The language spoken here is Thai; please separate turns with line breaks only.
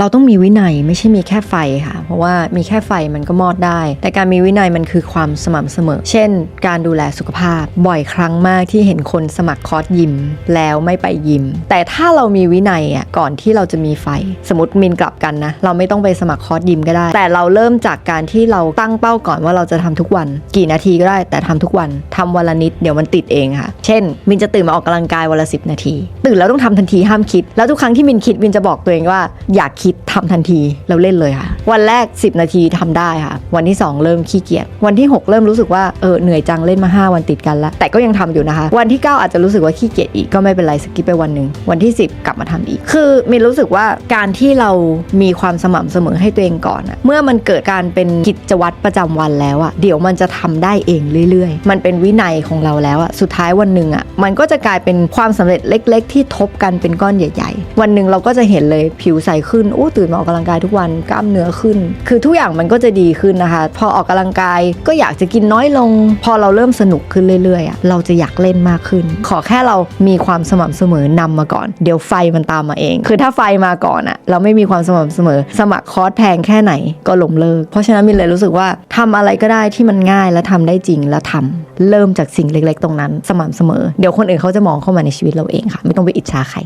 เราต้องมีวินัยไม่ใช่มีแค่ไฟค่ะ เพราะว่ามีแค่ไฟมันก็มอดได้ แต่การมีวินัยมันคือความสม่ำเสมอ เช่น การดูแลสุขภาพ บ่อยครั้งมากที่เห็นคนสมัครคอร์สยิม แล้วไม่ไปยิม แต่ถ้าเรามีวินัยอะก่อนที่เราจะมีไฟ สมมติมินกลับกันนะ เราไม่ต้องไปสมัครคอร์สยิมก็ได้ แต่เราเริ่มจากการที่เราตั้งเป้าก่อนว่าเราจะทำทุกวัน กี่นาทีก็ได้ แต่ทำทุกวันทำวันละนิดเดี๋ยวมันติดเองค่ะ เช่น มินจะตื่นมาออกกำลังกายวันละสินาที ตื่นแล้วต้องทำทันทีห้ามคิด แล้วทุกครั้งที่มินคิดมินจะบอกตัวเองว่าอยากคิดทำทันทีเราเล่นเลยค่ะ วันแรก 10 นาทีทำได้ค่ะ วันที่ 2 เริ่มขี้เกียจวันที่ 6 เริ่มรู้สึกว่าเออเหนื่อยจังเล่นมา 5 วันติดกันแล้ว แต่ก็ยังทำอยู่นะคะ วันที่ 9 อาจจะรู้สึกว่าขี้เกียจอีกก็ไม่เป็นไรสกิปไปวันหนึ่งวันที่ 10 กลับมาทำอีก คือมิรู้สึกว่าการที่เรามีความสม่ำเสมอให้ตัวเองก่อนอะเมื่อมันเกิดการเป็นกิจวัตรประจำวันแล้วอะเดี๋ยวมันจะทำได้เองเรื่อยๆ มันเป็นวินัยของเราแล้วอะสุดท้ายวันหนึ่งอะมันก็จะกลายเป็นความสำเร็จเล็ก ๆ ที่ทบกันเป็นก้อนใหญ่ ๆ วันหนึ่งเราก็จะเห็นเลยผิวใสขึ้นโอ้ตื่นมาออกกำลังกายทุกวันกล้ามเนื้อขึ้น คือทุกอย่างมันก็จะดีขึ้นนะคะ พอออกกำลังกายก็อยากจะกินน้อยลง พอเราเริ่มสนุกขึ้นเรื่อยๆอะเราจะอยากเล่นมากขึ้น ขอแค่เรามีความสม่ำเสมอนำมาก่อน เดี๋ยวไฟมันตามมาเอง คือถ้าไฟมาก่อนอะเราไม่มีความสม่ำเสมอ สมัครคอร์สแพงแค่ไหนก็ล้มเลิก เพราะฉะนั้นมินเลยรู้สึกว่าทำอะไรก็ได้ที่มันง่ายและทำได้จริงแล้วทำเริ่มจากสิ่งเล็ก ๆ ตรงนั้น สม่ำเสมอ เดี๋ยวคนอื่นเขาจะมองเข้ามาในชีวิตเราเองค่ะ ไม่ต้องไปอิจฉาใคร